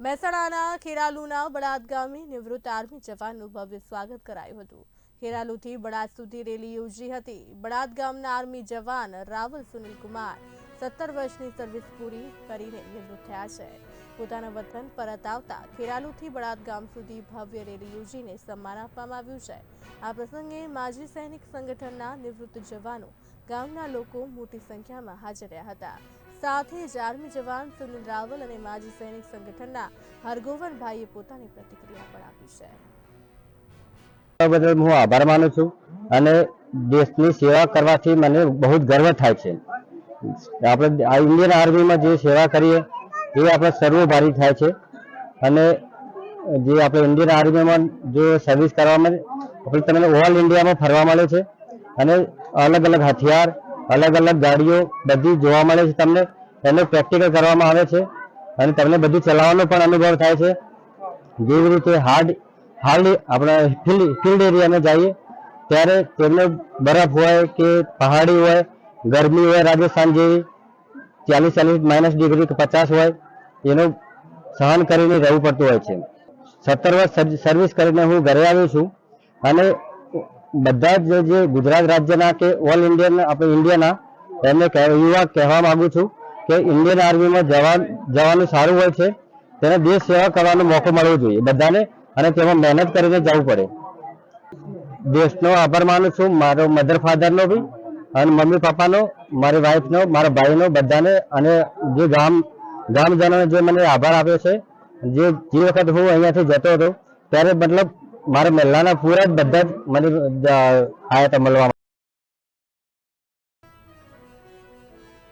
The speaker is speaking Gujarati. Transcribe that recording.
મહેસાણાના ખેરાલુના બળાદ ગામે નિવૃત્ત આર્મી જવાનનું ભવ્ય સ્વાગત કરાયું હતું. ખેરાલુથી બળાદ સુધી રેલી યોજી હતી. બળાદ ગામના આર્મી જવાન રાવલ સુનિલ કુમાર સત્તર વર્ષની સર્વિસ પૂરી કરીને નિવૃત્ત થયા છે. પોતાના વતન પરત આવતા ખેરાલુથી બળાદ ગામ સુધી ભવ્ય રેલી યોજીને સન્માન આપવામાં આવ્યું છે. આ પ્રસંગે માજી સૈનિક સંગઠનના નિવૃત્ત જવાનો ગામના લોકો મોટી સંખ્યામાં હાજર રહ્યા હતા. સાથે જ આર્મી જવાન સુનિલ રાવલ અને માજી સૈનિક સંગઠનના હરગોવનભાઈએ પોતાની પ્રતિક્રિયા પણ આપી છે. બદલ હું આભાર માનું છું અને દેશની સેવા કરવાથી મને બહુ ગર્વ થાય છે. આપણે આ ઇન્ડિયન આર્મીમાં જે સેવા કરીએ, એ આપણે સર્વભારી થાય છે. અને જે આપણે ઇન્ડિયન આર્મીમાં જો સર્વિસ કરવામાં આપણે તમને ઓલ ઇન્ડિયામાં ફરવા મળે છે. અને અલગ અલગ હથિયાર, અલગ અલગ ગાડીઓ બધી જોવા મળે છે તમને. એનો પ્રેક્ટિકલ કરવામાં આવે છે. અને તમને બધું ચલાવવાનો પણ અનુભવ થાય છે. જેવી રીતે હાર્ડ હાર્ડ આપણે ફિલ્ડ ફિલ્ડ એરિયામાં જઈએ, ત્યારે તેમને બરફ હોય કે પહાડી હોય ગરમી હોય, રાજસ્થાન જેવી, ચાલીસ ચાલીસ માઇનસ ડિગ્રી કે પચાસ હોય, એનું સહન કરીને રહેવું પડતું હોય છે. સત્તર વર્ષ સર્વિસ કરીને હું ઘરે આવ્યો છું અને બધા જ જે ગુજરાત રાજ્યના કે ઓલ ઇન્ડિયન આપણે ઇન્ડિયાના એમને યુવા કહેવા માંગુ છું કે ઇન્ડિયન આર્મીમાં જવા જવાનું સારું હોય છે. તેને દેશ સેવા કરવાનો મોકો મળવો જોઈએ બધાને અને તેમાં મહેનત કરીને જવું પડે. દેશનો આભાર માનું છું. મારો મધર ફાધરનો બી. અને મમ્મી પપ્પાનો, મારી વાઈફનો મારા ભાઈનો, બધાને, અને જે ગામ, ગામજનોને જે મને આભાર આપ્યો છે, જે જે વખત હું અહીંયાથી જતો હતો, ત્યારે મતલબ મારા મહિલાના પૂરા બધા મને આયા હતા મળવા